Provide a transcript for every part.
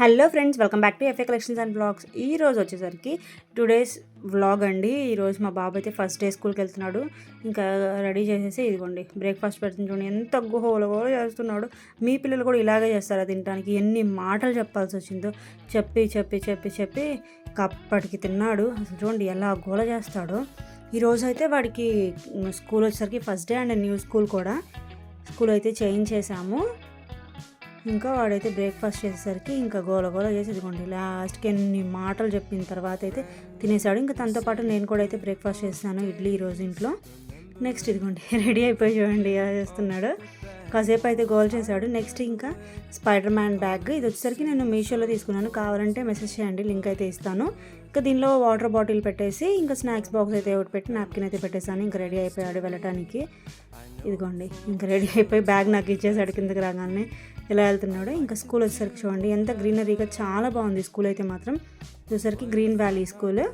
Hello friends welcome back to FA collections and blogs ఈ రోజు వచ్చేసరికి టూ డేస్ వ్లాగ్ అండి. ఈరోజు మా బాబు అయితే ఫస్ట్ డే స్కూల్కి వెళ్తున్నాడు. ఇంకా రెడీ చేసేసి ఇదిగోండి బ్రేక్ఫాస్ట్ పెడుతుంది చూడండి. ఎంత గోల గోల చేస్తున్నాడు. మీ పిల్లలు కూడా ఇలాగే చేస్తారా తినడానికి ఎన్ని మాటలు చెప్పాల్సి వచ్చిందో. చెప్పి చెప్పి చెప్పి చెప్పి అప్పటికి తిన్నాడు. అసలు చూడండి ఎలా గోల చేస్తాడో. ఈరోజు అయితే వాడికి స్కూల్ వచ్చేసరికి first day and new school కూడా. స్కూల్ అయితే చేంజ్ చేసాము ఇంకా వాడైతే బ్రేక్ఫాస్ట్ చేసేసరికి ఇంకా గోల గోల చేసి ఇదిగోండి. లాస్ట్కి ఎన్ని మాటలు చెప్పిన తర్వాత అయితే తినేసాడు. ఇంకా తనతో పాటు నేను కూడా అయితే బ్రేక్ఫాస్ట్ చేస్తాను ఇడ్లీ ఈరోజు ఇంట్లో. నెక్స్ట్ ఇదిగోండి రెడీ అయిపోయి చూడండి చేస్తున్నాడు. కాసేపు అయితే గోల్ చేశాడు. నెక్స్ట్ ఇంకా స్పైడర్ మ్యాన్ బ్యాగ్. ఇది వచ్చేసరికి నేను మీషోలో తీసుకున్నాను. కావాలంటే మెసేజ్ చేయండి లింక్ అయితే ఇస్తాను. ఇంకా దీనిలో వాటర్ బాటిల్ పెట్టేసి ఇంకా స్నాక్స్ బాక్స్ అయితే ఒకటి పెట్టి నాప్కిన్ అయితే పెట్టేశాను. ఇంకా రెడీ అయిపోయాడు వెళ్ళటానికి. ఇదిగోండి ఇంకా రెడీ అయిపోయి బ్యాగ్ నాకు ఇచ్చేసాడు కిందకి రాగానే. ఎలా వెళ్తున్నాడు ఇంకా స్కూల్ వచ్చేసరికి చూడండి. ఎంత గ్రీనరీగా చాలా బాగుంది స్కూల్ అయితే మాత్రం. చూసరికి గ్రీన్ వ్యాలీ స్కూల్.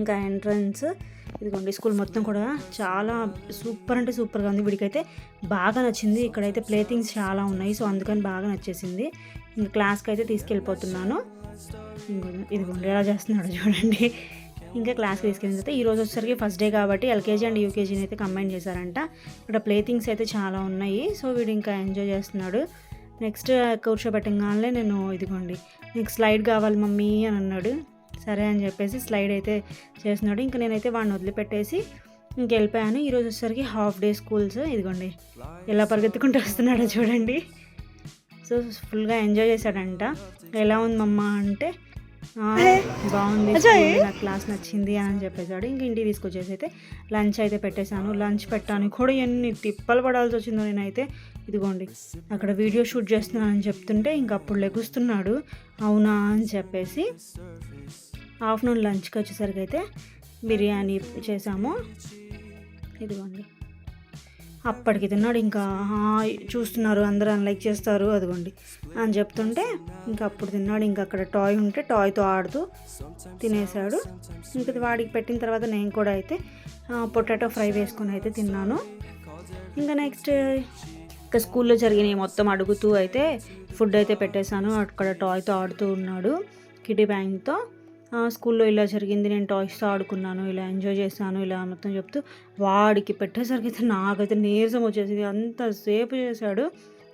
ఇంకా ఎంట్రన్స్ ఇదిగోండి స్కూల్ మొత్తం కూడా చాలా సూపర్ అంటే సూపర్గా ఉంది. వీడికైతే బాగా నచ్చింది. ఇక్కడైతే ప్లేథింగ్స్ చాలా ఉన్నాయి. సో అందుకని బాగా నచ్చేసింది. ఇంకా క్లాస్కి అయితే తీసుకెళ్ళిపోతున్నాను. ఇదిగోండి ఎలా చేస్తున్నాడు చూడండి. ఇంకా క్లాస్కి తీసుకెళ్ళిన తర్వాత ఈరోజు వచ్చేసరికి ఫస్ట్ డే కాబట్టి ఎల్కేజీ అండ్ యూకేజీని అయితే కంబైన్ చేశారంట. ఇక్కడ ప్లేథింగ్స్ అయితే చాలా ఉన్నాయి. సో వీడు ఇంకా ఎంజాయ్ చేస్తున్నాడు. నెక్స్ట్ కూర్చోబెట్టగానే నేను ఇదిగోండి నీకు స్లైడ్ కావాలి మమ్మీ అని అన్నాడు. సరే అని చెప్పేసి స్లైడ్ అయితే చేస్తున్నాడు. ఇంకా నేనైతే వాడిని వదిలిపెట్టేసి ఇంక వెళ్ళిపోయాను. ఈరోజు వచ్చేసరికి హాఫ్ డే స్కూల్స్ ఇదిగోండి ఎలా పరిగెత్తుకుంటూ వస్తున్నాడో చూడండి. సో ఫుల్గా ఎంజాయ్ చేశాడంట. ఎలా ఉంది మమ్మ అంటే "ఆ, బాగుంది నాకు క్లాస్ నచ్చింది అని చెప్పేశాడు ఇంక ఇంటికి తీసుకొచ్చేసి అయితే లంచ్ అయితే పెట్టేశాను. లంచ్ పెట్టడానికి కూడా ఎన్ని తిప్పలు పడాల్సి వచ్చిందో నేనైతే ఇదిగోండి అక్కడ వీడియో షూట్ చేస్తున్నానని చెప్తుంటే ఇంక అప్పుడు లెగుస్తున్నాడు. అవునా అని చెప్పేసి ఆఫ్టర్నూన్ లంచ్కి వచ్చేసరికి అయితే బిర్యానీ చేసాము. ఇదిగోండి. అప్పటికి తిన్నాడు ఇంకా చూస్తున్నారు అందరూ లైక్ చేస్తారు అదిగోండి అని చెప్తుంటే ఇంకా అప్పుడు తిన్నాడు ఇంకా అక్కడ టాయ్ ఉంటే టాయ్తో ఆడుతూ తినేసాడు ఇంకా వాడికి పెట్టిన తర్వాత నేను కూడా అయితే పొటాటో ఫ్రై వేసుకొని అయితే తిన్నాను. ఇంకా నెక్స్ట్ ఇంకా స్కూల్లో జరిగినవి మొత్తం అడుగుతూ అయితే ఫుడ్ అయితే పెట్టేశాను. అక్కడ టాయ్తో ఆడుతూ ఉన్నాడు కిటీ బ్యాంక్తో స్కూల్లో ఇలా జరిగింది నేను టాయ్స్తో ఆడుకున్నాను ఇలా ఎంజాయ్ చేశాను ఇలా మొత్తం చెప్తూ వాడికి పెట్టేసరికి అయితే నాకైతే నీరసం వచ్చేసింది. అంతసేపు చేశాడు.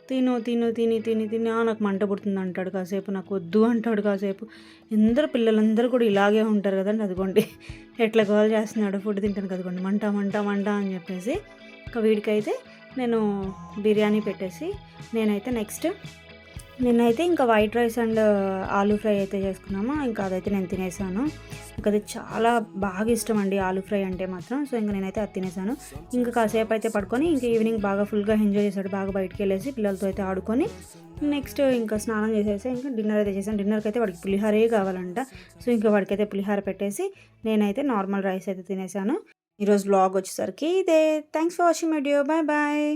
తిను తిను తిని తిని తిని నాకు మంట పుడుతుంది అంటాడు కాసేపు నాకు వద్దు అంటాడు కాసేపు. అందరు పిల్లలందరూ కూడా ఇలాగే ఉంటారు కదండి అదిగోండి. ఎట్లా గోల్ చేస్తున్నాడు ఫుడ్ తింటాను కదగోండి మంట మంట మంట అని చెప్పేసి. ఇంకా వీడికైతే నేను బిర్యానీ పెట్టేసి నేనైతే నెక్స్ట్ నేనైతే ఇంకా white rice and aloo fry అయితే చేసుకున్నామో. ఇంకా అదైతే నేను తినేసాను. ఇంకా అది చాలా బాగా ఇష్టం అండి ఆలూ ఫ్రై అంటే మాత్రం. సో ఇంకా నేనైతే అది తినేసాను. ఇంకా కాసేపు అయితే పడుకొని ఇంకా ఈవినింగ్ బాగా ఫుల్గా ఎంజాయ్ చేశాడు. బాగా బయటికి వెళ్ళేసి పిల్లలతో అయితే ఆడుకొని నెక్స్ట్ ఇంకా స్నానం చేసేసి ఇంకా డిన్నర్ అయితే చేశాను. డిన్నర్కి అయితే వాడికి పులిహారే కావాలంట. సో ఇంకా వాడికైతే పులిహార పెట్టేసి నేనైతే నార్మల్ రైస్ అయితే తినేసాను. ఈరోజు బ్లాగ్ వచ్చేసరికి ఇదే. Thanks for watching video. Bye bye.